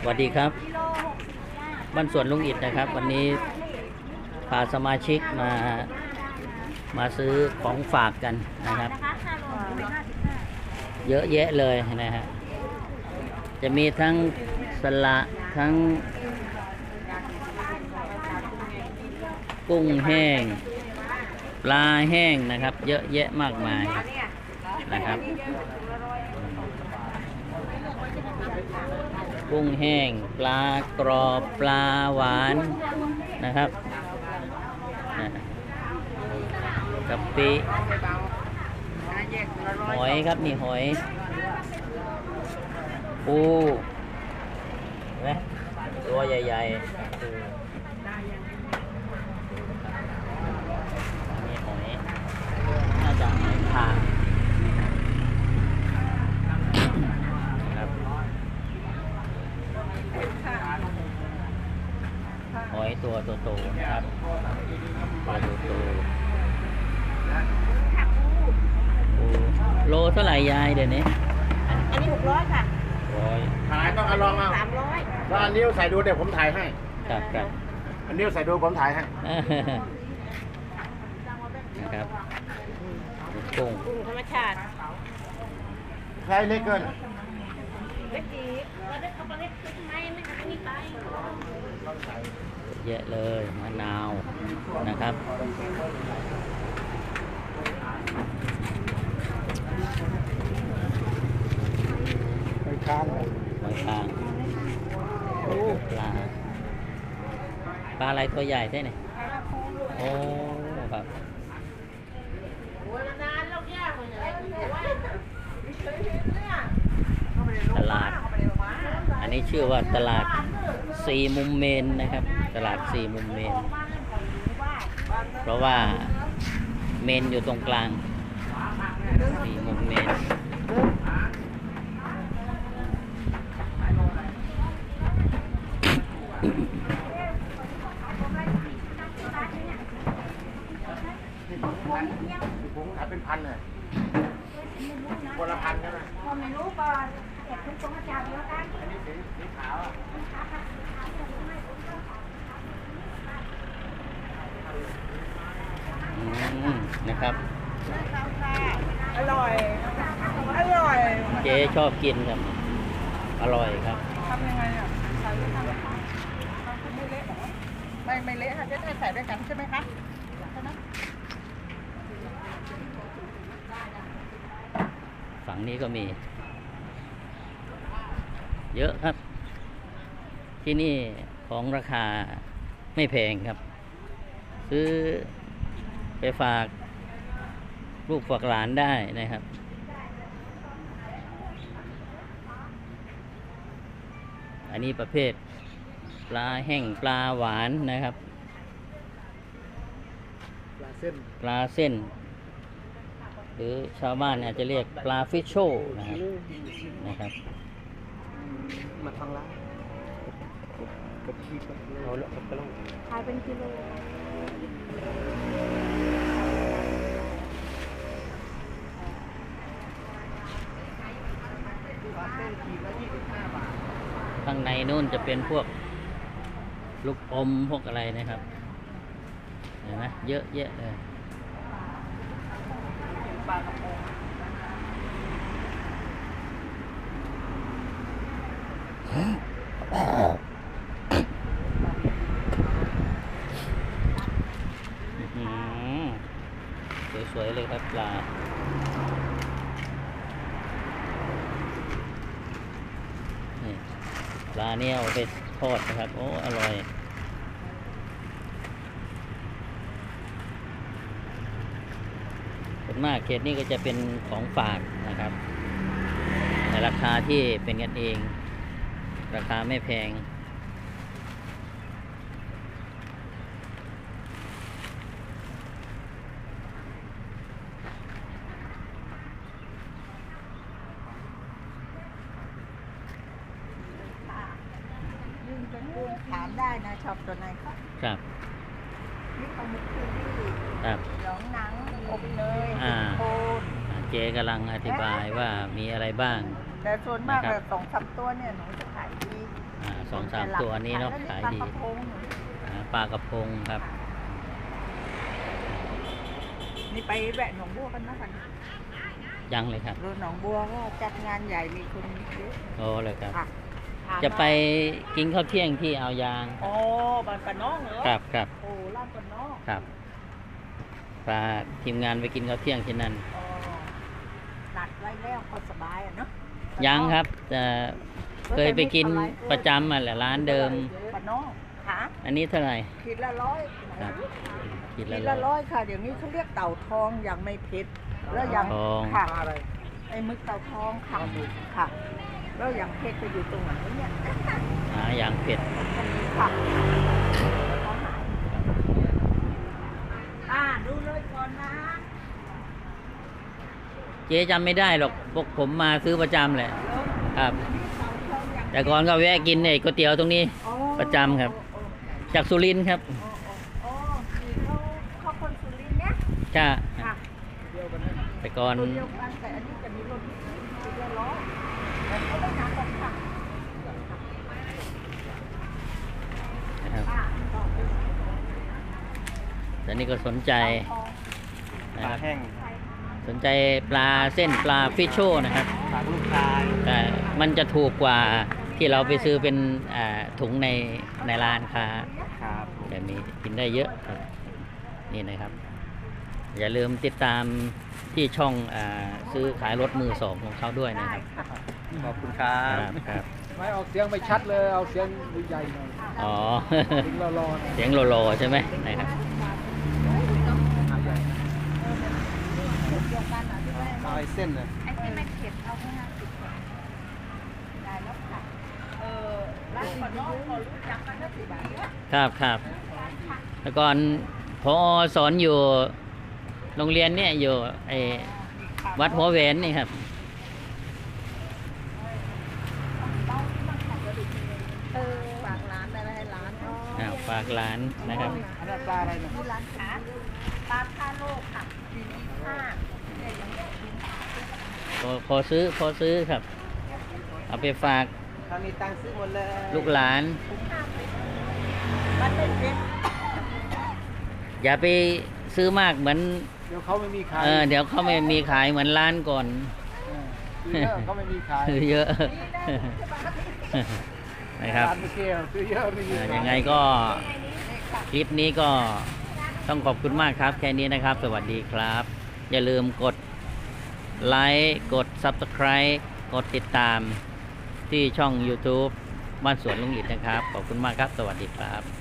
สวัสดีครับ บ้านสวนลุงอิดนะครับ วันนี้พาสมาชิกมามาซื้อของฝากกันนะครับ เยอะแยะเลยนะฮะจะมีทั้งสละทั้ง กุ้งแห้ง ปลาแห้งนะครับ เยอะแยะมากมายนะครับ กุ้งแห้ง ปลากรอบปลาหวานนะครับนะกะปิหอยครับนี่หอยปูนะตัวใหญ่ๆปูนี่หอยน่าจะหอยคางครับห อยตัวโตๆนะครับตัวโตๆปูโลเท่าไหร่ยายเดี๋ยวนี้อันนี้หกร้อยค่ะร้อยถ่ายต้องเอาลองเอาสามร้อยแล้วอันนิ้วใส่ดูเดี๋ยวผมถ่ายให้ครับครับอันนิ้วใส่ดูผมถ่ายให้นะครับกุ้งกุ้งธรรมชาติใครเล็กเกินเล็กจีเยอะเลยมะนาวนะครับ ไปค้างหอยคางโอ้ปลาปลาอะไรตัวใหญ่ใช่ไหมโอ้ครับโอ้ยนานแล้วยากเลยเนี่ยตลาด อันนี้ชื่อว่าตลาดสี่มุมเมนนะครับ ตลาดสี่มุมเมน เพราะว่าเมนอยู่ตรงกลางสี่มุมเมนผมขายเป็นพันเลยคนละพันใช่ไหม ไม่รู้ก่อนเก็บทุกคนมาจากเดียวกัน อันนี้สีสีขาวอะ อืม นะครับ อร่อย อร่อยเจ๊ชอบกินครับ อร่อยครับทำยังไงอะใส่ด้วยกันไม่เละเหรอไม่ไม่เละค่ะจะได้ใส่ด้วยกันใช่ไหมคะใช่ไหมฝั่งนี้ก็มี เยอะครับ ที่นี่ของราคาไม่แพงครับ ซื้อไปฝาก ลูกฝากหลานได้นะครับ อันนี้ประเภทปลาแห้งปลาหวานนะครับ ปลาเส้นปลาเส้น หรือชาวบ้านอาจจะเรียกปลาฟิชโชนะครับนะครับมาทางร้านกับขี้เราแล้วก็ต้องขายเป็นกิโล ข้างในนู่นจะเป็นพวกลูกอมพวกอะไรนะครับ เห็นไหมเยอะแยะเลยสวยๆเลยครับปลา นี่ปลาเนี่ยเอาไปทอดนะครับ โอ้ อร่อย ส่วนมากเขตนี้ก็จะเป็นของฝากนะครับในราคาที่เป็นกันเอง ราคาไม่แพง ถามได้นะชอบตัวไหนคะครับ นี่ปลาหมึกคือที่ครับหลองหนังอบเนยอ่า โคนเจ๊กำลังอธิบายว่ามีอะไรบ้าง แต่ส่วนมากนะครับ แบบสองสามตัวเนี่ยหนูจะขายดีอ่าสองสามตัวนี้เนาะขายดีปลกระพงอ่าปลากระพงครับ นี่ไปแวะหนองบัวกันนะกันยังเลยครับรือหนองบัวก็จัดงานใหญ่มีคนเยอะ โอ้เลยครับ ค่ะ จะไปกินข้าวเที่ยงที่อ่าวยางโอ้บ้านปะน้องเหรอครับครับโอ้ร้านปะน้องครับพาทีมงานไปกินข้าวเที่ยงที่นั่นอ๋อนัดไว้แล้วก็สบายอะเนาะยังครับแต่เคยไปกินประจำอะแหละร้านเดิมปะน้องค่ะอันนี้เท่าไหร่ขีดละร้อยครับกินขีดละละร้ร้ออยยค่ะเดี๋ยวนี้เขาเรียกเต่าทองอย่างไม่เผ็ดแล้วอย่างทองค่ะอะไรไอ้มึกเต่าทองค่ะค่ะ แล้วอย่างเผ็ดจะอยู่ตรงไหนเนี่ยหาอย่างเผ็ดอันนี้ค่ะเขาหายอ่าดูเลยก่อนนะเจ๊จำไม่ได้หรอกพวกผมมาซื้อประจำแหละ แล้วครับเต่าทองอย่างแต่ก่อนก็แวะกินไอ้ก๋วยเตี๋ยวตรงนี้ อ๋อประจำครับโอ้โอ้จากสุรินทร์ครับโอ้โอ้โอ้คือเขาเขาคนสุรินทร์เนี่ยจ้าค่ะแต่ก่อนตัวเดียวกันแต่อันนี้จะ นักหรอกค่ะนะครับอ่าต่อไปแต่นี่ก็สนใจทองนะปลาครับแห้งสนใจปลาเส้นปลาฟิชโชนะครับปลาลูกชายแต่มันจะถูกกว่าที่เราไปซื้อเป็นอ่าถุงในในร้านค้า ครับผมแบบนี้กินได้เยอะครับนี่นะครับ อย่าลืมติดตามที่ช่องอาซื้อขายรถมือสองของเขาด้วยนะครับ ขอบคุณครัครับบครับไม่ออกเสียงไม่ชัดเลยเอาเสียงใหญ่ๆหน่อยอ๋อ ถึงเรารอหน่อยเสียงโลโลใช่ไหมนะครับเดียวกันอะที่แม่เอาไอ้เส้นเลยไอ้ที่มันเผ็ดเอาแค่ห้าสิบได้แล้วค่ะเออร้านก่อนน้องพอรู้จักกันนะสิบาทเนี่ยครับครับแต่ก่อนพอสอนอยู่โรงเรียนเนี่ยอยู่ไอ้วัดหัวแหวนนี่ครับ เออฝากร้านอะไรให้ร้านเนาะ อ่า ฝากร้านนะครับ อันนั้นปลาอะไรนะที่ร้านขาปลาท่าโลกค่ะปีนี้ห้าเนี่ยยังไม่กินพอพอซื้อพอซื้อครับ เอาไปฝากถ้ามีตังค์ซื้อหมดเลยลูกหลาน มันไม่เผ็ดอย่าไปซื้อมากเหมือน เดี๋ยวเขาไม่มีขายเออเดี๋ยวเขาไม่มีขายเหมือนร้านก่อนเออซื้อเยอะเขาไม่มีขายซื้อเยอะนะครับร้า นไม่เกี่ยวซื้อเยอะไม่มีอ่าขายยังไงก็คลิปนี้ก็ต้องขอบคุณมากครับ แค่นี้นะครับ สวัสดีครับ อย่าลืมกดไลค์กด Subscribe กดติดตามที่ช่อง YouTube บ้านสวนลุงอิดนะครับ ขอบคุณมากครับ สวัสดีครับ